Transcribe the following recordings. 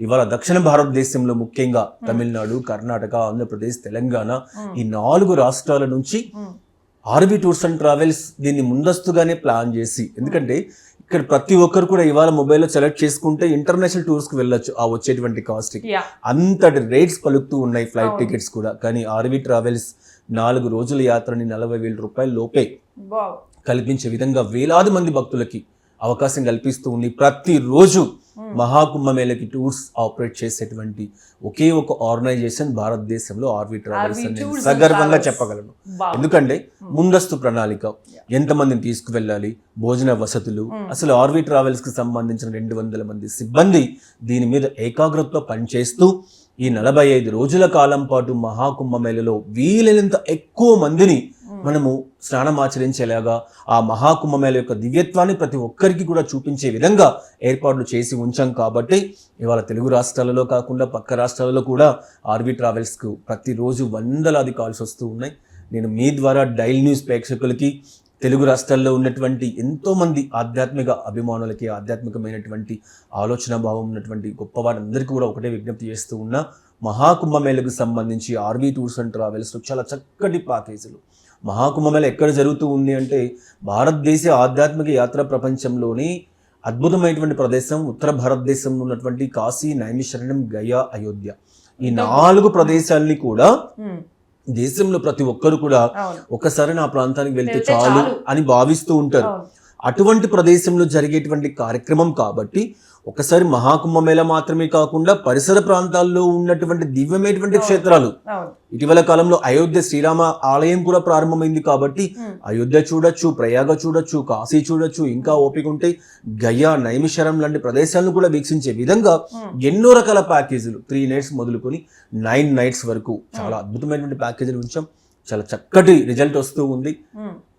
ఇవాళ దక్షిణ భారతదేశంలో ముఖ్యంగా తమిళనాడు కర్ణాటక ఆంధ్రప్రదేశ్ తెలంగాణ ఈ నాలుగు రాష్ట్రాల నుంచి ఆర్బీ టూర్స్ అండ్ ట్రావెల్స్ దీన్ని ముందస్తుగానే ప్లాన్ చేసి ఎందుకంటే ఇక్కడ ప్రతి ఒక్కరు కూడా ఇవాళ మొబైల్లో సెలెక్ట్ చేసుకుంటే ఇంటర్నేషనల్ టూర్స్కి వెళ్ళొచ్చు ఆ వచ్చేటువంటి కాస్ట్కి యా అంతటి రేట్స్ పలుకుతూ ఉన్నాయి ఫ్లైట్ టికెట్స్ కూడా. కానీ ఆర్వీ ట్రావెల్స్ నాలుగు రోజుల యాత్రని నలభై వేల రూపాయల లోపే కల్పించే విధంగా వేలాది మంది భక్తులకి అవకాశం కల్పిస్తూ ఉంది. ప్రతిరోజు మహాకుంభమేళకి టూర్స్ ఆపరేట్ చేసేటువంటి ఒకే ఒక ఆర్గనైజేషన్ భారతదేశంలో ఆర్వీ ట్రావెల్స్ అని సగర్వంగా. చెప్పగలను. ఎందుకంటే ముందస్తు ప్రణాళిక ఎంతమందిని తీసుకువెళ్ళాలి భోజన వసతులు అసలు ఆర్వీ ట్రావెల్స్కి సంబంధించిన రెండు వందల మంది సిబ్బంది దీని మీద ఏకాగ్రతతో పనిచేస్తూ ఈ నలభై ఐదు రోజుల కాలం పాటు మహాకుంభమేళలో వీలైనంత ఎక్కువ మందిని మనము స్నానం ఆచరించేలాగా ఆ మహాకుంభమేళ యొక్క దివ్యత్వాన్ని ప్రతి ఒక్కరికి కూడా చూపించే విధంగా ఏర్పాట్లు చేసి ఉంచాం కాబట్టి ఇవాళ తెలుగు రాష్ట్రాలలో కాకుండా పక్క రాష్ట్రాలలో కూడా ఆర్వీ ట్రావెల్స్కు ప్రతిరోజు వందలాది కాల్స్ వస్తూ ఉన్నాయి. నేను మీ ద్వారా డైల్ న్యూస్ ప్రేక్షకులకి తెలుగు రాష్ట్రాల్లో ఉన్నటువంటి ఎంతో మంది ఆధ్యాత్మిక అభిమానులకి ఆధ్యాత్మికమైనటువంటి ఆలోచన భావం ఉన్నటువంటి గొప్ప వారందరికీ కూడా ఒకటే విజ్ఞప్తి చేస్తూ ఉన్నా మహాకుంభమేళకు సంబంధించి ఆర్వీ టూర్స్ అండ్ ట్రావెల్స్లో చాలా చక్కటి ప్యాకేజీలు మహాకుంభమేళ ఎక్కడ జరుగుతూ ఉంది అంటే భారతదేశ ఆధ్యాత్మిక యాత్ర ప్రపంచంలోని అద్భుతమైనటువంటి ప్రదేశం ఉత్తర భారతదేశంలో ఉన్నటువంటి కాశీ నైమిషరణం గయా అయోధ్య ఈ నాలుగు ప్రదేశాల్ని కూడా. దేశంలో ప్రతి ఒక్కరు కూడా ఒకసారి నా ప్రాంతానికి వెళ్తే చాలు. అని భావిస్తూ ఉంటారు. అటువంటి ప్రదేశంలో జరిగేటువంటి కార్యక్రమం కాబట్టి ఒకసారి మహాకుంభమేళ మాత్రమే కాకుండా పరిసర ప్రాంతాల్లో ఉన్నటువంటి దివ్యమైనటువంటి క్షేత్రాలు. ఇటీవల కాలంలో అయోధ్య శ్రీరామ ఆలయం కూడా ప్రారంభమైంది కాబట్టి. అయోధ్య చూడొచ్చు ప్రయాగ చూడొచ్చు కాశీ చూడొచ్చు ఇంకా ఓపిక ఉంటే గయా నైమిషరం లాంటి ప్రదేశాలను కూడా వీక్షించే విధంగా. ఎన్నో రకాల ప్యాకేజీలు త్రీ నైట్స్ మొదలుకొని నైన్ నైట్స్ వరకు చాలా అద్భుతమైనటువంటి ప్యాకేజీలు ఉంచాం. చాలా చక్కటి రిజల్ట్ వస్తూ ఉంది.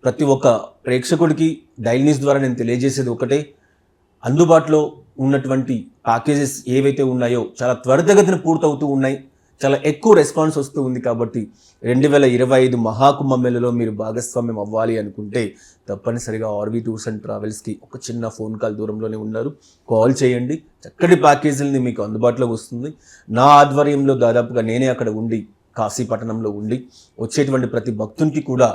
ప్రతి ఒక్క ప్రేక్షకుడికి డైల్ న్యూస్ ద్వారా నేను తెలియజేసేది ఒకటే. అందుబాటులో ఉన్నటువంటి ప్యాకేజెస్ ఏవైతే ఉన్నాయో చాలా త్వరితగతిన పూర్తవుతూ ఉన్నాయి. చాలా ఎక్కువ రెస్పాన్స్ వస్తూ ఉంది కాబట్టి రెండు వేల ఇరవై ఐదు మహాకుంభమేళలో మీరు భాగస్వామ్యం అవ్వాలి అనుకుంటే తప్పనిసరిగా ఆర్వీ టూర్స్ అండ్ ట్రావెల్స్కి ఒక చిన్న ఫోన్ కాల్ దూరంలోనే ఉన్నారు. కాల్ చేయండి. చక్కటి ప్యాకేజీలని మీకు అందుబాటులోకి వస్తుంది. నా ఆధ్వర్యంలో దాదాపుగా నేనే అక్కడ ఉండి కాశీపట్టణంలో ఉండి వచ్చేటువంటి ప్రతి భక్తునికి కూడా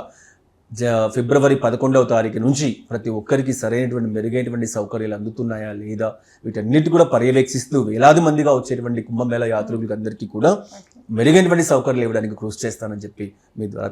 జ ఫిబ్రవరి పదకొండవ తారీఖు నుంచి ప్రతి ఒక్కరికి సరైనటువంటి మెరుగైనటువంటి సౌకర్యాలు అందుతున్నాయా లేదా వీటన్నిటి కూడా పర్యవేక్షిస్తూ వేలాది మందిగా వచ్చేటువంటి కుంభమేళ యాత్రికులకు అందరికీ కూడా మెరుగైనటువంటి సౌకర్యాలు ఇవ్వడానికి కృషి చేస్తానని చెప్పి మీ ద్వారా